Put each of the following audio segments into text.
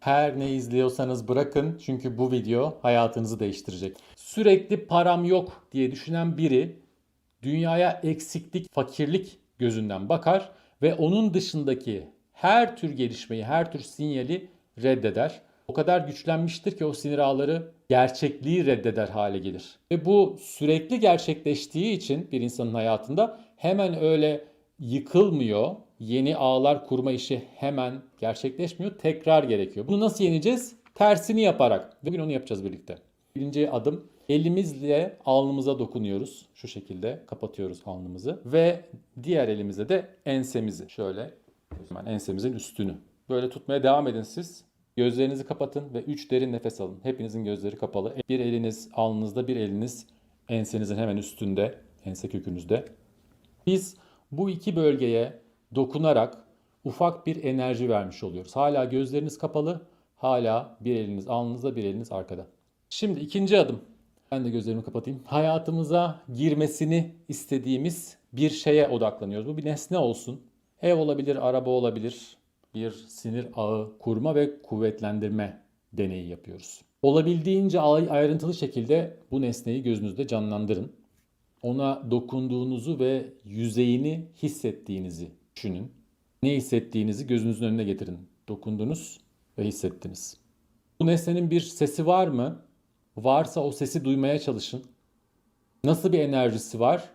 Her ne izliyorsanız bırakın çünkü bu video hayatınızı değiştirecek. Sürekli param yok diye düşünen biri dünyaya eksiklik, fakirlik gözünden bakar ve onun dışındaki her tür gelişmeyi, her tür sinyali reddeder. O kadar güçlenmiştir ki o sinir ağları gerçekliği reddeder hale gelir. Ve bu sürekli gerçekleştiği için bir insanın hayatında hemen öyle yıkılmıyor. Yeni ağlar kurma işi hemen gerçekleşmiyor. Tekrar gerekiyor. Bunu nasıl yeneceğiz? Tersini yaparak. Bugün onu yapacağız birlikte. Birinci adım elimizle alnımıza dokunuyoruz. Şu şekilde kapatıyoruz alnımızı. Ve diğer elimizle de ensemizi şöyle hemen ensemizin üstünü. Böyle tutmaya devam edin siz. Gözlerinizi kapatın ve 3 derin nefes alın. Hepinizin gözleri kapalı. Bir eliniz alnınızda, bir eliniz ensenizin hemen üstünde, ense kökünüzde. Biz bu iki bölgeye dokunarak ufak bir enerji vermiş oluyoruz. Hala gözleriniz kapalı, hala bir eliniz alnınızda, bir eliniz arkada. Şimdi ikinci adım. Ben de gözlerimi kapatayım. Hayatımıza girmesini istediğimiz bir şeye odaklanıyoruz. Bu bir nesne olsun. Ev olabilir, araba olabilir. Bir sinir ağı kurma ve kuvvetlendirme deneyi yapıyoruz. Olabildiğince ay- ayrıntılı şekilde bu nesneyi gözünüzde canlandırın. Ona dokunduğunuzu ve yüzeyini hissettiğinizi düşünün. Ne hissettiğinizi gözünüzün önüne getirin. Dokundunuz ve hissettiniz. Bu nesnenin bir sesi var mı? Varsa o sesi duymaya çalışın. Nasıl bir enerjisi var?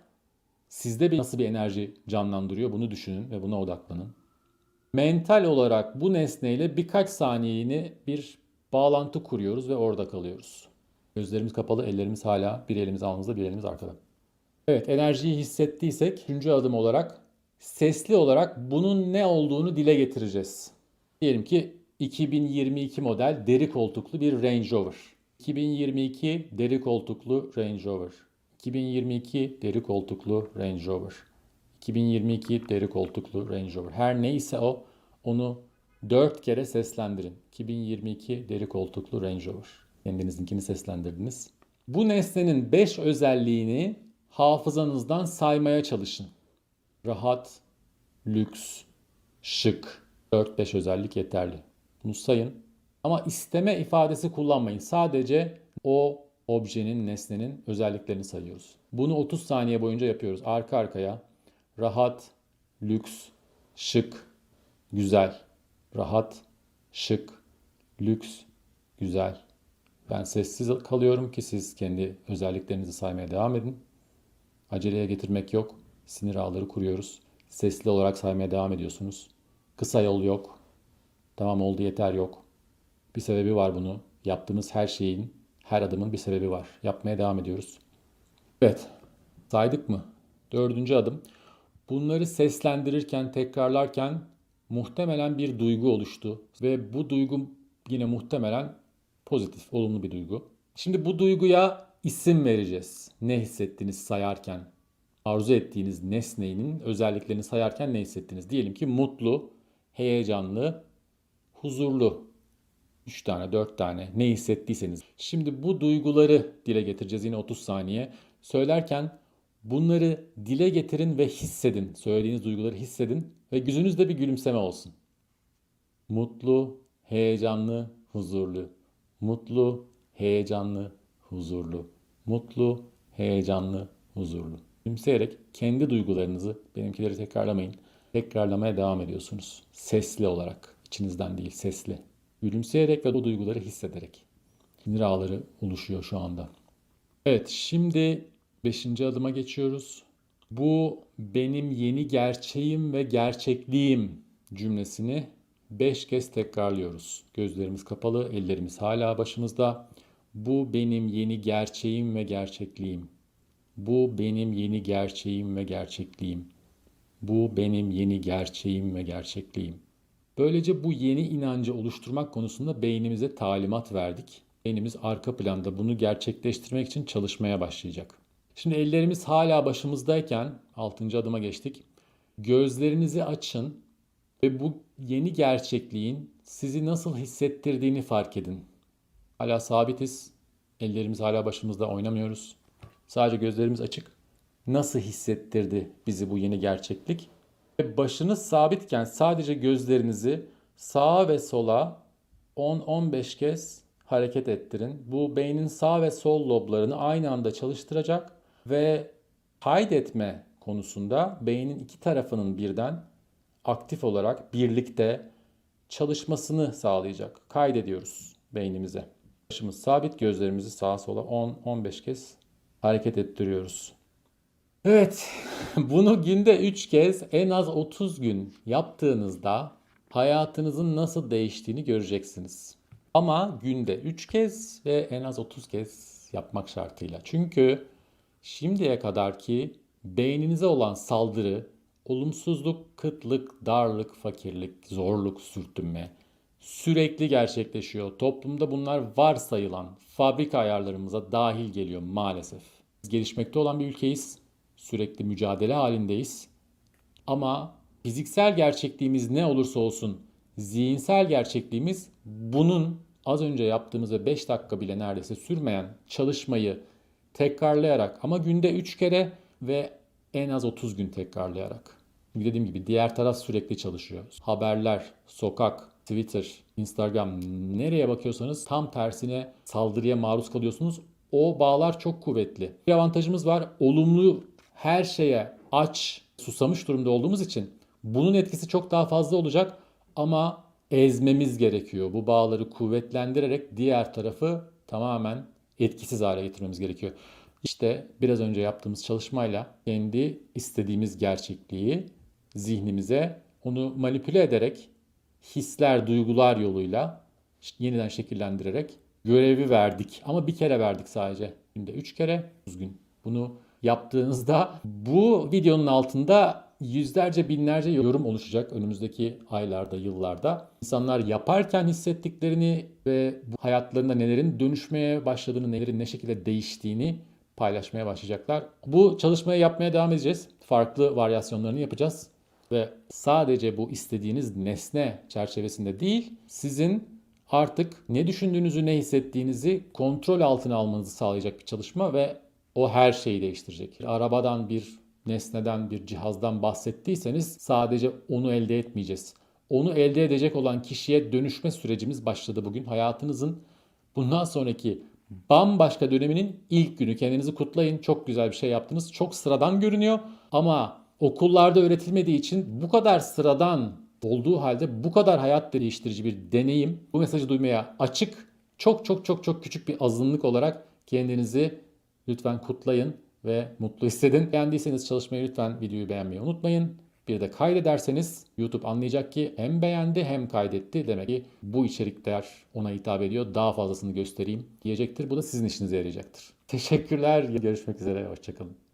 Sizde bir nasıl bir enerji canlandırıyor bunu düşünün ve buna odaklanın. Mental olarak bu nesneyle birkaç saniyeliğine bir bağlantı kuruyoruz ve orada kalıyoruz. Gözlerimiz kapalı, ellerimiz hala bir elimiz alnımızda, bir elimiz arkada. Evet, enerjiyi hissettiysek üçüncü adım olarak sesli olarak bunun ne olduğunu dile getireceğiz. Diyelim ki 2022 model deri koltuklu bir Range Rover. 2022 deri koltuklu Range Rover. 2022 deri koltuklu Range Rover. 2022 deri koltuklu Range Rover. Her neyse o onu dört kere seslendirin. 2022 deri koltuklu Range Rover. Kendinizinkini seslendirdiniz. Bu nesnenin 5 özelliğini hafızanızdan saymaya çalışın. Rahat, lüks, şık. 4-5 özellik yeterli. Bunu sayın. Ama isteme ifadesi kullanmayın. Sadece o objenin, nesnenin özelliklerini sayıyoruz. Bunu 30 saniye boyunca yapıyoruz. Arka arkaya. Rahat, lüks, şık, güzel. Rahat, şık, lüks, güzel. Ben sessiz kalıyorum ki siz kendi özelliklerinizi saymaya devam edin. Aceleye getirmek yok. Sinir ağları kuruyoruz. Sesli olarak saymaya devam ediyorsunuz. Kısa yol yok. Tamam oldu yeter yok. Bir sebebi var bunu. Yaptığımız her şeyin, her adımın bir sebebi var. Yapmaya devam ediyoruz. Evet. Saydık mı? Dördüncü adım. Bunları seslendirirken, tekrarlarken muhtemelen bir duygu oluştu. Ve bu duygu yine muhtemelen pozitif, olumlu bir duygu. Şimdi bu duyguya isim vereceğiz. Ne hissettiniz sayarken? Arzu ettiğiniz nesnenin özelliklerini sayarken ne hissettiniz? Diyelim ki mutlu, heyecanlı, huzurlu. 3 tane, 4 tane ne hissettiyseniz. Şimdi bu duyguları dile getireceğiz yine 30 saniye. Söylerken bunları dile getirin ve hissedin. Söylediğiniz duyguları hissedin ve yüzünüzde bir gülümseme olsun. Mutlu, heyecanlı, huzurlu. Mutlu, heyecanlı, huzurlu. Mutlu, heyecanlı, huzurlu. Gülümseyerek kendi duygularınızı, benimkileri tekrarlamayın, tekrarlamaya devam ediyorsunuz. Sesli olarak, içinizden değil sesli. Gülümseyerek ve o duyguları hissederek. Sinir ağları oluşuyor şu anda. Evet, şimdi 5. adıma geçiyoruz. Bu benim yeni gerçeğim ve gerçekliğim cümlesini 5 kez tekrarlıyoruz. Gözlerimiz kapalı, ellerimiz hala başımızda. Bu benim yeni gerçeğim ve gerçekliğim. Bu benim yeni gerçeğim ve gerçekliğim. Bu benim yeni gerçeğim ve gerçekliğim. Böylece bu yeni inancı oluşturmak konusunda beynimize talimat verdik. Beynimiz arka planda bunu gerçekleştirmek için çalışmaya başlayacak. Şimdi ellerimiz hala başımızdayken 6. adıma geçtik. Gözlerinizi açın ve bu yeni gerçekliğin sizi nasıl hissettirdiğini fark edin. Hala sabitiz. Ellerimiz hala başımızda oynamıyoruz. Sadece gözlerimiz açık. Nasıl hissettirdi bizi bu yeni gerçeklik? Başınız sabitken sadece gözlerinizi sağa ve sola 10-15 kez hareket ettirin. Bu beynin sağ ve sol loblarını aynı anda çalıştıracak ve kaydetme konusunda beynin iki tarafının birden aktif olarak birlikte çalışmasını sağlayacak. Kaydediyoruz beynimize. Başımız sabit, gözlerimizi sağa sola 10-15 kez hareket ettiriyoruz. Evet, bunu günde 3 kez en az 30 gün yaptığınızda hayatınızın nasıl değiştiğini göreceksiniz. Ama günde 3 kez ve en az 30 kez yapmak şartıyla. Çünkü şimdiye kadarki beyninize olan saldırı, olumsuzluk, kıtlık, darlık, fakirlik, zorluk, sürtünme sürekli gerçekleşiyor. Toplumda bunlar varsayılan fabrika ayarlarımıza dahil geliyor maalesef. Biz gelişmekte olan bir ülkeyiz. Sürekli mücadele halindeyiz. Ama fiziksel gerçekliğimiz ne olursa olsun zihinsel gerçekliğimiz bunun az önce yaptığımız ve 5 dakika bile neredeyse sürmeyen çalışmayı tekrarlayarak ama günde 3 kere ve en az 30 gün tekrarlayarak. Dediğim gibi diğer taraf sürekli çalışıyor. Haberler, sokak, Twitter, Instagram nereye bakıyorsanız tam tersine saldırıya maruz kalıyorsunuz. O bağlar çok kuvvetli. Bir avantajımız var. Olumlu her şeye aç, susamış durumda olduğumuz için bunun etkisi çok daha fazla olacak ama ezmemiz gerekiyor. Bu bağları kuvvetlendirerek diğer tarafı tamamen etkisiz hale getirmemiz gerekiyor. İşte biraz önce yaptığımız çalışmayla kendi istediğimiz gerçekliği zihnimize onu manipüle ederek hisler, duygular yoluyla yeniden şekillendirerek görevi verdik. Ama bir kere verdik sadece. Günde üç kere, düzgün. Bunu yaptığınızda bu videonun altında yüzlerce binlerce yorum oluşacak önümüzdeki aylarda, yıllarda. İnsanlar yaparken hissettiklerini ve bu hayatlarında nelerin dönüşmeye başladığını, nelerin ne şekilde değiştiğini paylaşmaya başlayacaklar. Bu çalışmayı yapmaya devam edeceğiz. Farklı varyasyonlarını yapacağız ve sadece bu istediğiniz nesne çerçevesinde değil, sizin artık ne düşündüğünüzü, ne hissettiğinizi kontrol altına almanızı sağlayacak bir çalışma ve o her şeyi değiştirecek. Arabadan, bir nesneden, bir cihazdan bahsettiyseniz sadece onu elde etmeyeceğiz. Onu elde edecek olan kişiye dönüşme sürecimiz başladı bugün. Hayatınızın bundan sonraki bambaşka döneminin ilk günü. Kendinizi kutlayın. Çok güzel bir şey yaptınız. Çok sıradan görünüyor ama okullarda öğretilmediği için bu kadar sıradan olduğu halde bu kadar hayat değiştirici bir deneyim. Bu mesajı duymaya açık, çok çok çok çok küçük bir azınlık olarak kendinizi lütfen kutlayın ve mutlu hissedin. Beğendiyseniz çalışmayı lütfen videoyu beğenmeyi unutmayın. Bir de kaydederseniz YouTube anlayacak ki hem beğendi hem kaydetti. Demek ki bu içerikler ona hitap ediyor. Daha fazlasını göstereyim diyecektir. Bu da sizin işinize yarayacaktır. Teşekkürler. Görüşmek üzere. Hoşçakalın.